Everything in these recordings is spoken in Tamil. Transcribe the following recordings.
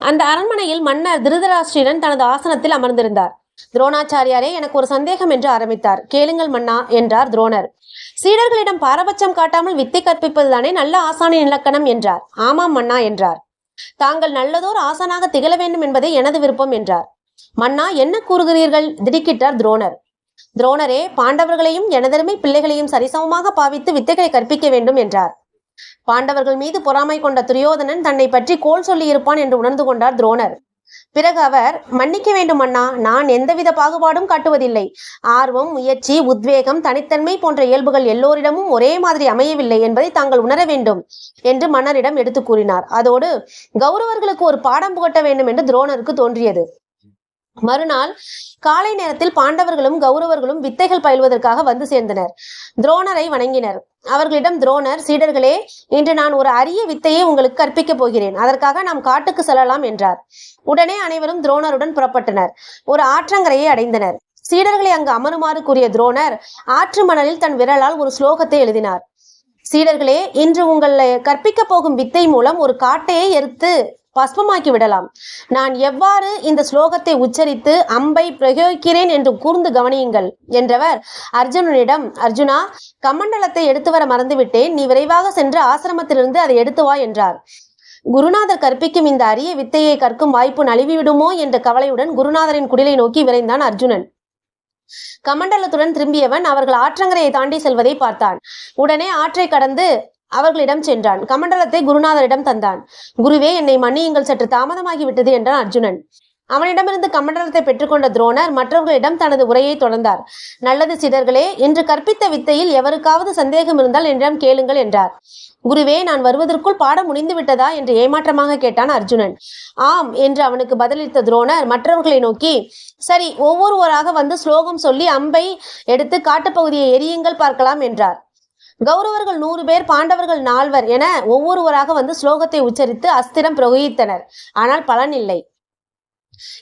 அந்த அரண்மனையில் மன்னர் திருதராஷ்டிரன் தனது ஆசனத்தில் அமர்ந்திருந்தார். துரோணாச்சாரியாரே எனக்கு ஒரு சந்தேகம் என்று ஆரம்பித்தார். கேளுங்கள் மன்னா என்றார் துரோணர். சீடர்களிடம் பாரபட்சம் காட்டாமல் வித்தை கற்பிப்பதுதானே நல்ல ஆசானின் இலக்கணம் என்றார். ஆமாம் மன்னா என்றார். தாங்கள் நல்லதோர் ஆசானாக திகழ வேண்டும் என்பதே எனது விருப்பம் என்றார். மன்னா என்ன கூறுகிறீர்கள்? திடுக்கிட்டார் துரோணர். துரோணரே பாண்டவர்களையும் எனதருமை பிள்ளைகளையும் சரிசமமாக பாவித்து வித்தைகளை கற்பிக்க வேண்டும் என்றார். பாண்டவர்கள் மீது பொறாமை கொண்ட துரியோதனன் தன்னை பற்றி கோல் சொல்லியிருப்பான் என்று உணர்ந்து கொண்டார் துரோணர். பிறகு அவர் மன்னிக்க வேண்டும் அண்ணா நான் எந்தவித பாகுபாடும் காட்டுவதில்லை. ஆர்வம் முயற்சி உத்வேகம் தனித்தன்மை போன்ற இயல்புகள் எல்லோரிடமும் ஒரே மாதிரி அமையவில்லை என்பதை தாங்கள் உணர வேண்டும் என்று மன்னரிடம் எடுத்து கூறினார். அதோடு கௌரவர்களுக்கு ஒரு பாடம் புகட்ட வேண்டும் என்று துரோணருக்கு தோன்றியது. மறுநாள் காலை நேரத்தில் பாண்டவர்களும் கௌரவர்களும் வித்தைகள் பயில்வதற்காக வந்து சேர்ந்தனர். துரோணரை வணங்கினர். அவர்களிடம் துரோணர் சீடர்களே இன்று நான் ஒரு அரிய வித்தையை உங்களுக்கு கற்பிக்கப் போகிறேன். அதற்காக நாம் காட்டுக்கு செல்லலாம் என்றார். உடனே அனைவரும் துரோணருடன் புறப்பட்டனர். ஒரு ஆற்றங்கரையை அடைந்தனர். சீடர்களை அங்கு அமருமாறு கூறிய துரோணர் ஆற்று மணலில் தன் விரலால் ஒரு ஸ்லோகத்தை எழுதினார். சீடர்களே இன்று உங்களை கற்பிக்கப் போகும் வித்தை மூலம் ஒரு காட்டையை எரித்து பஸ்பமாக்கி விடலாம். நான் எவ்வாறு இந்த ஸ்லோகத்தை உச்சரித்து அம்பை பிரயோகிக்கிறேன் என்று கூர்ந்து கவனியுங்கள் என்றவர் அர்ஜுனனிடம் அர்ஜுனா கமண்டலத்தை எடுத்து வர மறந்துவிட்டேன். நீ விரைவாக சென்று ஆசிரமத்திலிருந்து அதை எடுத்து வா என்றார். குருநாதர் கற்பிக்கும் இந்த அரிய வித்தையை கற்கும் வாய்ப்பு நழுவிவிடுமோ என்ற கவலையுடன் குருநாதரின் குடிலை நோக்கி விரைந்தான் அர்ஜுனன். கமண்டலத்துடன் திரும்பியவன் அவர்கள் ஆற்றங்கரையை தாண்டி செல்வதை பார்த்தான். உடனே ஆற்றை கடந்து அவர்களிடம் சென்றான். கமண்டலத்தை குருநாதரிடம் தந்தான். குருவே என்னை மன்னியுங்கள். சற்று தாமதமாகி விட்டது என்றான் அர்ஜுனன். அவனிடமிருந்து கமண்டலத்தை பெற்றுக்கொண்ட துரோணர் மற்றவர்களிடம் தனது உரையை தொடர்ந்தார். நல்லது சிடர்களே இன்று கற்பித்த வித்தையில் எவருக்காவது சந்தேகம் இருந்தால் என்னிடம் கேளுங்கள் என்றார். குருவே நான் வருவதற்குள் பாடம் முடிந்து விட்டதா என்று ஏமாற்றமாக கேட்டான் அர்ஜுனன். ஆம் என்று அவனுக்கு பதிலளித்த துரோணர் மற்றவர்களை நோக்கி சரி ஒவ்வொருவராக வந்து ஸ்லோகம் சொல்லி அம்பை எடுத்து காட்டுப்பகுதியை எரியுங்கள் பார்க்கலாம் என்றார். கௌரவர்கள் நூறு பேர் பாண்டவர்கள் நால்வர் என ஒவ்வொருவராக வந்து ஸ்லோகத்தை உச்சரித்து அஸ்திரம் பிரயோகித்தனர். ஆனால் பலன் இல்லை.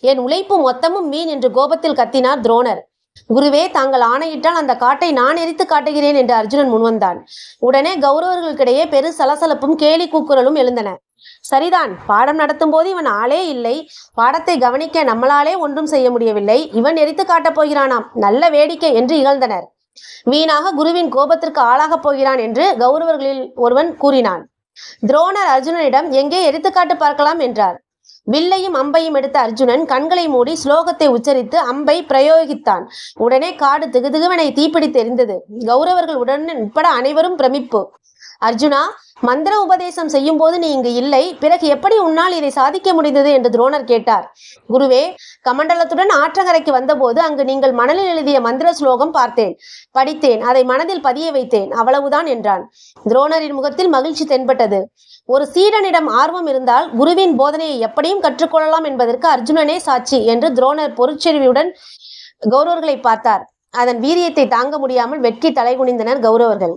என் உழைப்பு மொத்தமும் மீன் என்று கோபத்தில் கத்தினார் துரோணர். குருவே தாங்கள் ஆணையிட்டால் அந்த காட்டை நான் எரித்து காட்டுகிறேன் என்று அர்ஜுனன் முன்வந்தான். உடனே கௌரவர்களுக்கிடையே பெரு சலசலப்பும் கேலி கூக்குரலும் எழுந்தன. சரிதான் பாடம் நடத்தும் போது இவன் ஆளே இல்லை. பாடத்தை கவனிக்க நம்மளாலே ஒன்றும் செய்ய முடியவில்லை. இவன் எரித்து காட்டப் போகிறானாம். நல்ல வேடிக்கை என்று இகழ்ந்தனர். வீணாக குருவின் கோபத்திற்கு ஆளாகப் போகிறான் என்று கௌரவர்களில் ஒருவன் கூறினான். துரோணர் அர்ஜுனனிடம் எங்கே எடுத்துக்காட்டு பார்க்கலாம்? என்றார். வில்லையும் அம்பையும் எடுத்த அர்ஜுனன் கண்களை மூடி ஸ்லோகத்தை உச்சரித்து அம்பை பிரயோகித்தான். உடனே காடு திகுதிகுவனை தீப்பிடித்தெறிந்தது கௌரவர்கள் உடனே உட்பட அனைவரும் பிரமிப்பு. அர்ஜுனா மந்திர உபதேசம் செய்யும் போது நீ இங்கு இல்லை. பிறகு எப்படி உன்னால் இதை சாதிக்க முடிந்தது என்று துரோணர் கேட்டார். குருவே கமண்டலத்துடன் ஆற்றங்கரைக்கு வந்தபோது அங்கு நீங்கள் மணலில் எழுதிய மந்திர ஸ்லோகம் பார்த்தேன். படித்தேன். அதை மனதில் பதிய வைத்தேன். அவ்வளவுதான் என்றான். துரோணரின் முகத்தில் மகிழ்ச்சி தென்பட்டது. ஒரு சீடனிடம் ஆர்வம் இருந்தால் குருவின் போதனையை எப்படியும் கற்றுக்கொள்ளலாம் என்பதற்கு அர்ஜுனனே சாட்சி என்று துரோணர் பொருட்செறிவுடன் கௌரவர்களை பார்த்தார். அதன் வீரியத்தை தாங்க முடியாமல் வெட்கி தலைகுனிந்தனர் கௌரவர்கள்.